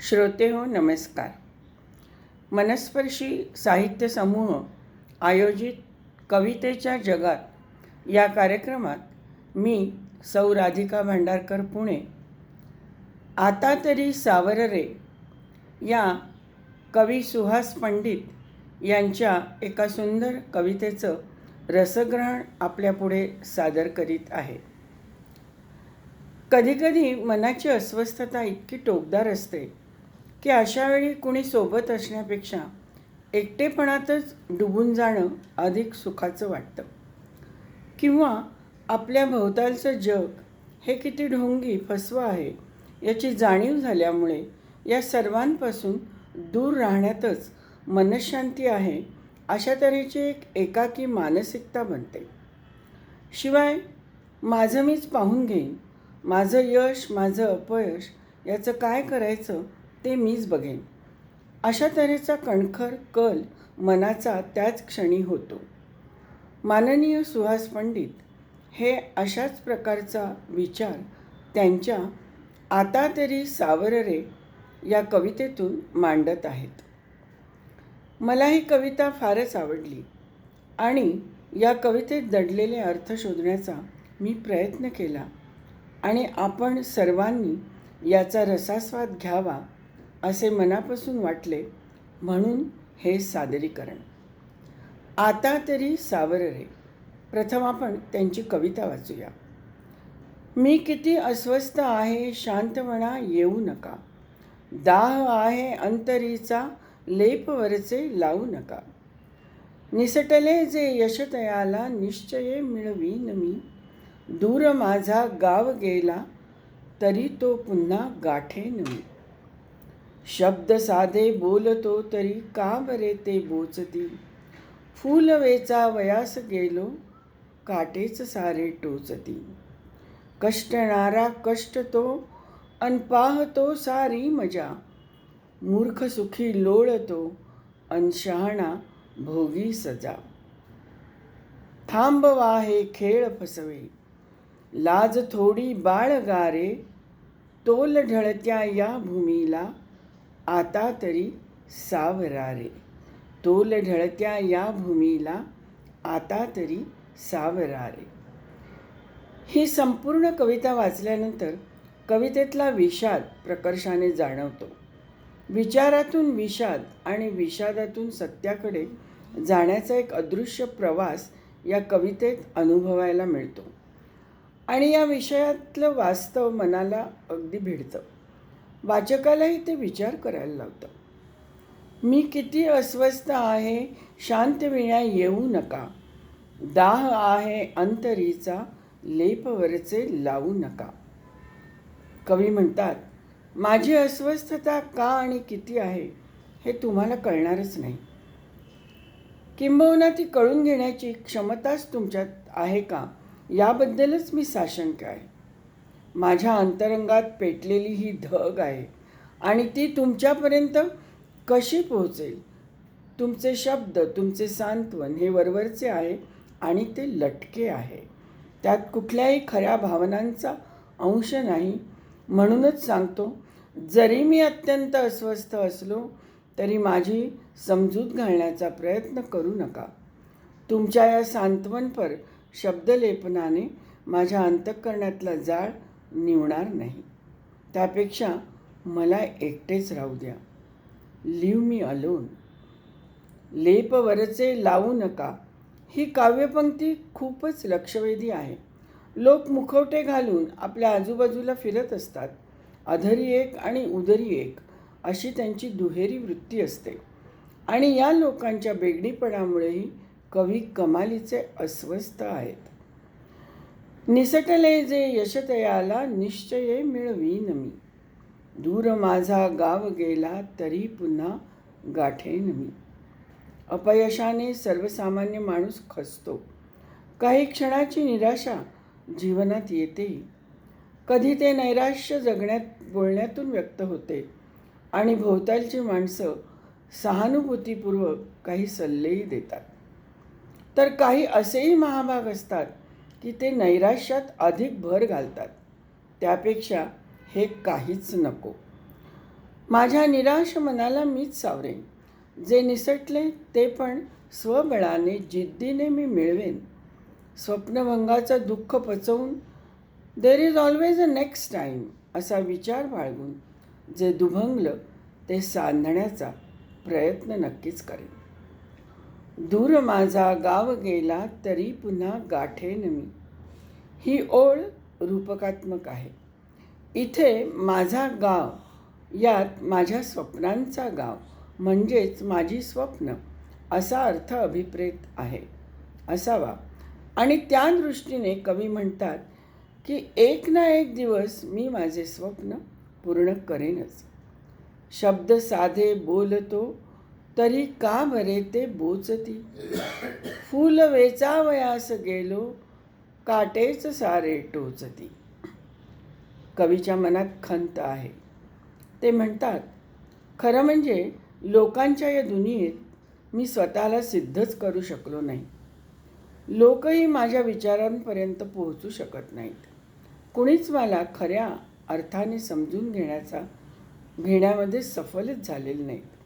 श्रोते हो नमस्कार. मनस्पर्शी साहित्य समूह आयोजित कवितेच्या जगात या कार्यक्रमात मी सौ राधिका भांडारकर पुणे. आता तरी सावररे या कवी सुहास पंडित यांच्या एका सुंदर कवितेचं रसग्रहण आपल्यापुढे सादर करीत आहे. कधीकधी मनाची अस्वस्थता इतकी टोकदार असते की अशा वेळी कुणी सोबत असण्यापेक्षा एकटेपणातच डुबून जाणं अधिक सुखाचं वाटतं. किंवा आपल्या भोवतालचं जग हे किती ढोंगी फसवं आहे याची जाणीव झाल्यामुळे या सर्वांपासून दूर राहण्यातच मनशांती आहे अशा तऱ्हेची एक एकाकी मानसिकता बनते. शिवाय माझं मीच पाहून घेईन माझं यश माझं अपयश याचं काय करायचं ते मीच बघेन. अशा तऱ्हेचा कणखर कल मनाचा त्याच क्षणी होतो. माननीय सुहास पंडित हे अशाच प्रकारचा विचार त्यांच्या आता तरी सावर रे या कवितेतून मांडत आहेत. मला ही कविता फारच आवडली आणि या कवितेत दडलेले अर्थ शोधण्याचा मी प्रयत्न केला आणि आपण सर्वांनी याचा रसास्वाद घ्यावा असे मनापासून वाटले म्हणून हे सादरीकरण. आता तरी सावर रे. प्रथम आपण त्यांची कविता वाचूया. मी किती अस्वस्थ आहे शांतपणा येऊ नका. दाह आहे अंतरीचा लेपवरचे लावू नका. निसटले जे यशतयाला निश्चये मिळवीन मी. दूर माझा गाव गेला तरी तो पुन्हा गाठेन मी. शब्द साधे बोलतो तरी का बरे ते बोचती. फूल वेचा वयास गेलो काटेच सारे टोचती. कष्टणारा कष्ट तो अन पाहतो सारी मजा. मूर्ख सुखी लोळतो अन शहाणा भोगी सजा. थांबवा हे खेळ फसवे. लाज थोडी बाळगारे तोल ढळत्या या भूमीला. आता तरी सावरारे. तोल ढळत्या या भूमीला आता तरी सावरारे. ही संपूर्ण कविता वाचल्यानंतर कवितेतला विषाद प्रकर्षाने जाणवतो. विचारातून विषाद आणि विषादातून सत्याकडे जाण्याचा एक अदृश्य प्रवास या कवितेत अनुभवायला मिळतो आणि या विषयातलं वास्तव मनाला अगदी भिडतं. वाचकालाही ते विचार करायला लावतं मी किती अस्वस्थ आहे शांत विण्या येऊ नका. दाह आहे अंतरीचा लेपवरचे लावू नका. कवी म्हणतात माझी अस्वस्थता का आणि किती आहे हे तुम्हाला कळणारच नाही. किंबहुना ती कळून घेण्याची क्षमताच तुमच्यात आहे का याबद्दलच मी साशंक आहे. माझ्या अंतरंगात पेटलेली ही धग आहे. आणि ती तुमच्यापर्यंत कशी पोहोचेल? तुमचे शब्द तुमचे सांत्वन हे वरवरचे आहे आणि ते लटके आहे. त्यात कुठल्याही खऱ्या भावनांचा अंश नाही. म्हणूनच सांगतो जरी मी अत्यंत अस्वस्थ असलो तरी माझी समजूत घालण्याचा प्रयत्न करू नका. तुमच्या या सांत्वनपर शब्दलेपनाने माझ्या अंतःकरणातला जाळ निवणार नाही. त्यापेक्षा मला एकटेच राहू द्या. Leave me alone. लेपवरचे लावू नका. ही काव्यपंक्ती खूपच लक्षवेधी आहे. लोक मुखवटे घालून आपल्या आजूबाजूला फिरत असतात. अधरी एक आणि उदरी एक अशी त्यांची दुहेरी वृत्ती असते. आणि या लोकांच्या बेगडीपणामुळेही कवी कमालीचे अस्वस्थ आहेत. निसटले जे यशतयाला निश्चये मिळवीन मी. दूर माझा गाव गेला तरी पुन्हा गाठेन मी. अपयशाने सर्वसामान्य माणूस खचतो काही क्षणाची निराशा जीवनात येते. कधी ते नैराश्य जगण्यात बोलण्यातून व्यक्त होते. आणि भोवतालची माणसं सहानुभूतीपूर्वक काही सल्लेही देतात. तर काही असेही महाभाग असतात की ते नैराश्यात अधिक भर घालतात. त्यापेक्षा हे काहीच नको. माझ्या निराश मनाला मीच सावरेन. जे निसटले ते पण स्वबळाने जिद्दीने मी मिळवेन. स्वप्नभंगाचं दुःख पचवून there is always a next time असा विचार बाळगून जे दुभंगलं ते सांधण्याचा प्रयत्न नक्कीच करेन. दूर माझा गाव गेला तरी पुन्हा गाठेन मी ही ओळ रूपकात्मक आहे. इथे माझा गाव यात माझ्या स्वप्नांचा गाव म्हणजेच माझी स्वप्न असा अर्थ अभिप्रेत आहे. असावा. आणि त्या दृष्टीने कवी म्हणतात की एक ना एक दिवस मी माझे स्वप्न पूर्ण करेनच. शब्द साधे बोलतो तरी का बरे ते बोचती? फूल वेचावयास गेलो काटेच सारे टोचती. कवीच्या मनात खंत आहे. ते म्हणतात खरं म्हणजे लोकांच्या या दुनियेत मी स्वतःला सिद्धच करू शकलो नाही. लोकही माझ्या विचारांपर्यंत पोहोचू शकत नाहीत. कुणीच मला खऱ्या अर्थाने समजून घेण्याचा घेण्यामध्ये सफलच झालेले नाहीत.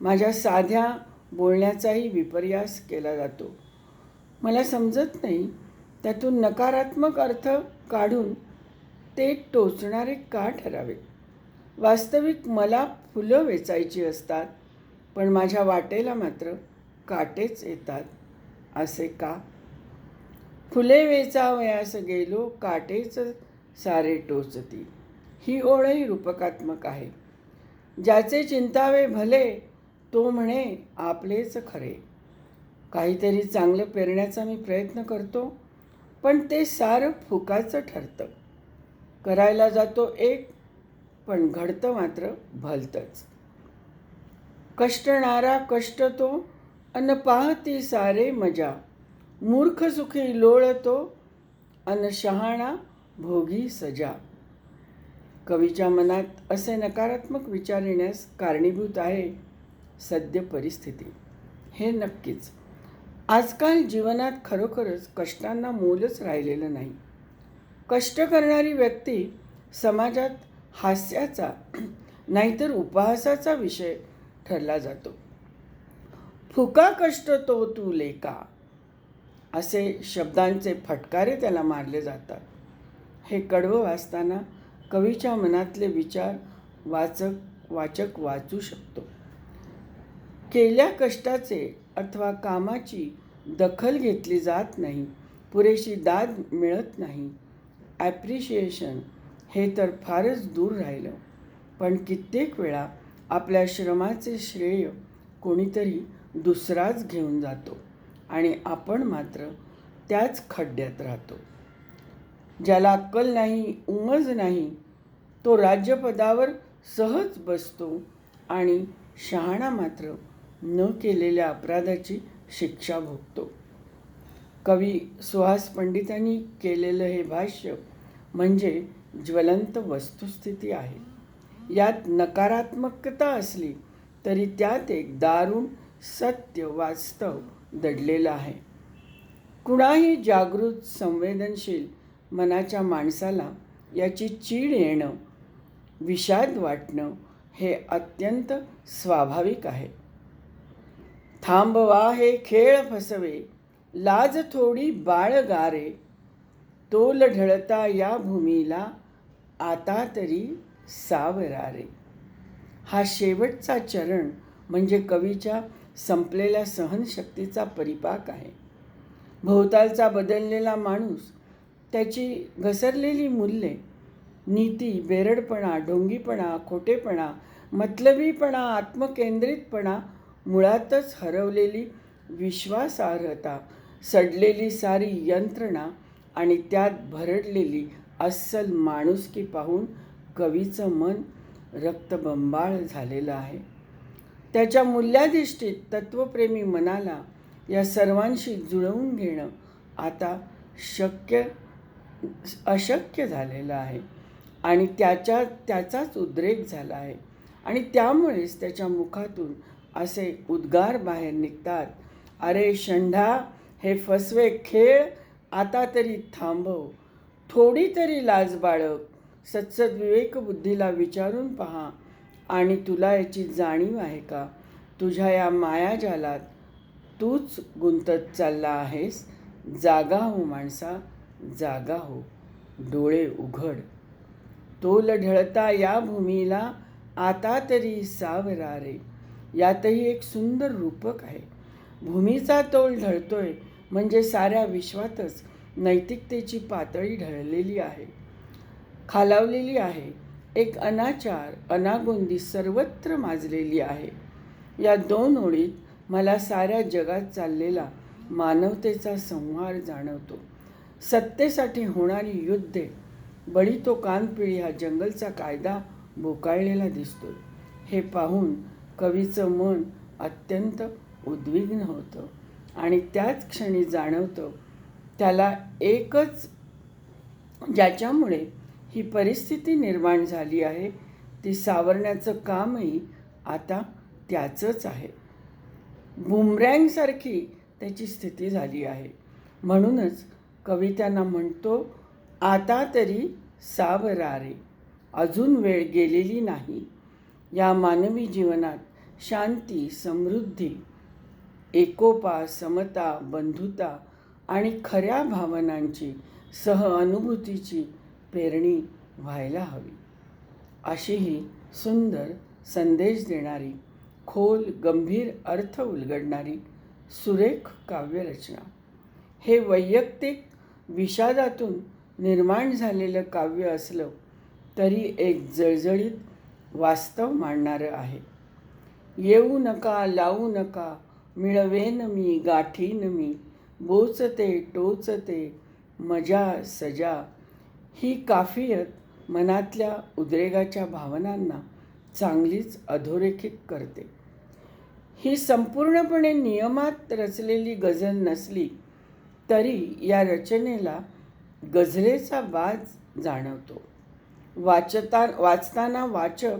माझ्या साध्या बोलण्याचाही विपर्यास केला जातो. मला समजत नाही त्यातून नकारात्मक अर्थ काढून ते टोचणारे का ठरावे? वास्तविक मला फुलं वेचायची असतात पण माझ्या वाटेला मात्र काटेच येतात असे का? फुले वेचावयास गेलो काटेच सारे टोचती. ही ओळही रूपकात्मक आहे. ज्याचे चिंतावे भले तो म्हणे आपलेच खरे. काहीतरी चांगलं पेरण्याचा मी प्रयत्न करतो पण ते सारं फुकाचं ठरतं. करायला जातो एक पण घडतं मात्र भलतंच. कष्टणारा कष्ट तो अन पाहती सारे मजा. मूर्ख सुखी लोळतो अन शहाणा भोगी सजा. कवीच्या मनात असे नकारात्मक विचार येण्यास कारणीभूत आहे. सद्य परिस्थिती. हे नक्कीच. आजकाल जीवनात खरोखरच कष्टांना मोलच राहिलेलं नाही. कष्ट करणारी व्यक्ती समाजात हास्याचा नाहीतर उपहासाचा विषय ठरला जातो. फुका कष्ट तो तू लेका असे शब्दांचे फटकारे त्याला मारले जातात. हे कडवं वाचताना कवीच्या मनातले विचार वाचक वाचक वाचू शकतो. केल्या कष्टाचे अथवा कामाची दखल घेतली जात नाही. पुरेशी दाद मिळत नाही. ॲप्रिशिएशन हे तर फारच दूर राहिलं. पण कित्येक वेळा आपल्या श्रमाचे श्रेय कोणीतरी दुसराच घेऊन जातो आणि आपण मात्र त्याच खड्ड्यात राहतो. ज्याला अक्कल नाही उमज नाही तो राज्यपदावर सहज बसतो आणि शहाणा मात्र न केलेल्या अपराधाची शिक्षा भोगतो. कवी सुहास पंडितांनी केलेलं हे भाष्य म्हणजे ज्वलंत वस्तुस्थिती आहे. यात नकारात्मकता असली तरी त्यात एक दारुण सत्य वास्तव दडलेलं आहे. कुणाही जागृत संवेदनशील मनाच्या माणसाला याची चीड येणं विषाद वाटणं हे अत्यंत स्वाभाविक आहे. थांबवा हे खेळ फसवे लाज थोडी बाळ गारे. तोल ढळता या भूमीला आता तरी सावरारे. हा शेवटचा चरण म्हणजे कवीच्या संपलेल्या सहनशक्तीचा परिपाक आहे. भोवतालचा बदललेला माणूस त्याची घसरलेली मूल्ये नीती बेरडपणा ढोंगीपणा खोटेपणा मतलबीपणा आत्मकेंद्रितपणा मुळातच हरवलेली विश्वासार्हता सडलेली सारी यंत्रणा आणि त्यात भरडलेली अस्सल माणुसकी पाहून कवीचं मन रक्तबंबाळ झालेलं आहे. त्याच्या मूल्याधिष्ठित तत्वप्रेमी मनाला या सर्वांशी जुळवून घेणं आता शक्य अशक्य झालेलं आहे आणि त्याच्या त्याचाच उद्रेक झाला आहे. आणि त्यामुळेच त्याच्या मुखातून असे उद्गार बाहेर निघतात. अरे शंढा हे फसवे खेळ आता तरी थांबव. थोडी तरी लाज बाळग. सत्सद विवेकबुद्धीला विचारून पहा. आणि तुला याची जाणीव आहे का? तुझ्या या मायाजालात तूच गुंतत चालला आहेस. जागा हो माणसा जागा हो. डोळे उघड. तोल ढळता या भूमीला आता तरी सावरा रे. यातही एक सुंदर रूपक आहे. भूमीचा तोल ढळतोय म्हणजे साऱ्या विश्वातच नैतिकतेची पातळी ढळलेली आहे. खालावलेली आहे. एक अनाचार अनागोंदी सर्वत्र माजलेली आहे. या दोन ओळीत मला साऱ्या जगात चाललेला मानवतेचा संहार जाणवतो. सत्तेसाठी होणारी युद्धे बळी तो कानपिळी हा जंगलचा कायदा बोकाळलेला दिसतो हे पाहून कवीचं मन अत्यंत उद्विग्न होतं. आणि त्याच क्षणी जाणवतं त्याला एकच ज्याच्यामुळे ही परिस्थिती निर्माण झाली आहे ती सावरण्याचं कामही आता त्याचंच आहे. बुमरँगसारखी त्याची स्थिती झाली आहे. म्हणूनच कवी त्यांना म्हणतो आता तरी सावरा रे अजून वेळ गेलेली नाही. या मानवी जीवनात शांती समृद्धी एकोपा समता बंधुता आणि खऱ्या भावनांची सहअनुभूतीची पेरणी व्हायला हवी. अशी ही सुंदर संदेश देणारी खोल गंभीर अर्थ उलगडणारी सुरेख काव्यरचना. हे वैयक्तिक विषादातून निर्माण झालेलं काव्य असलं तरी एक जळजळीत वास्तव मांडणारं आहे. येऊ नका लावू नका मिळवेन मी गाठीन मी बोचते टोचते मजा सजा. ही काफियत मनातल्या उद्रेगाच्या भावनांना चांगलीच अधोरेखित करते. ही संपूर्णपणे नियमात रचलेली गझल नसली तरी या रचनेला गझलेचा बाज जाणवतो. वाचता वाचताना वाचक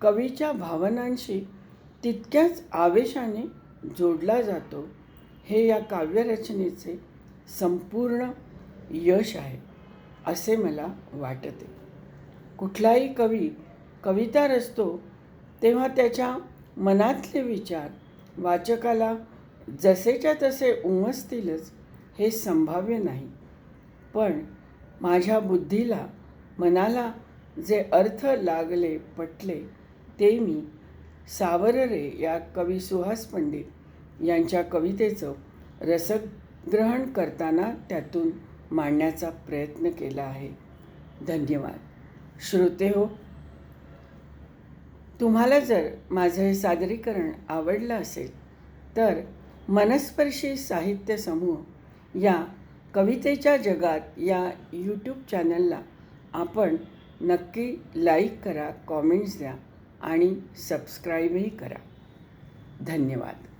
कवीच्या भावनांशी तितक्याच आवेशाने जोडला जातो हे या काव्यरचनेचे संपूर्ण यश आहे असे मला वाटते. कुठलाही कवी कविता रचतो तेव्हा त्याच्या मनातले विचार वाचकाला जसेच्या तसे उमसतीलच हे संभाव्य नाही. पण माझ्या बुद्धीला मनाला जे अर्थ लागले पटले ते मी सावर रे या कवी सुहास पंडित यांच्या कवितेचं रसग्रहण करताना त्यातून मांडण्याचा प्रयत्न केला आहे. धन्यवाद. श्रोते हो तुम्हाला जर माझं हे सादरीकरण आवडलं असेल तर मनस्पर्शी साहित्य समूह या कवितेच्या जगात या यूट्यूब चॅनलला आपण नक्की लाईक करा कॉमेंट्स द्या. आणि सबस्क्राईबही करा. धन्यवाद.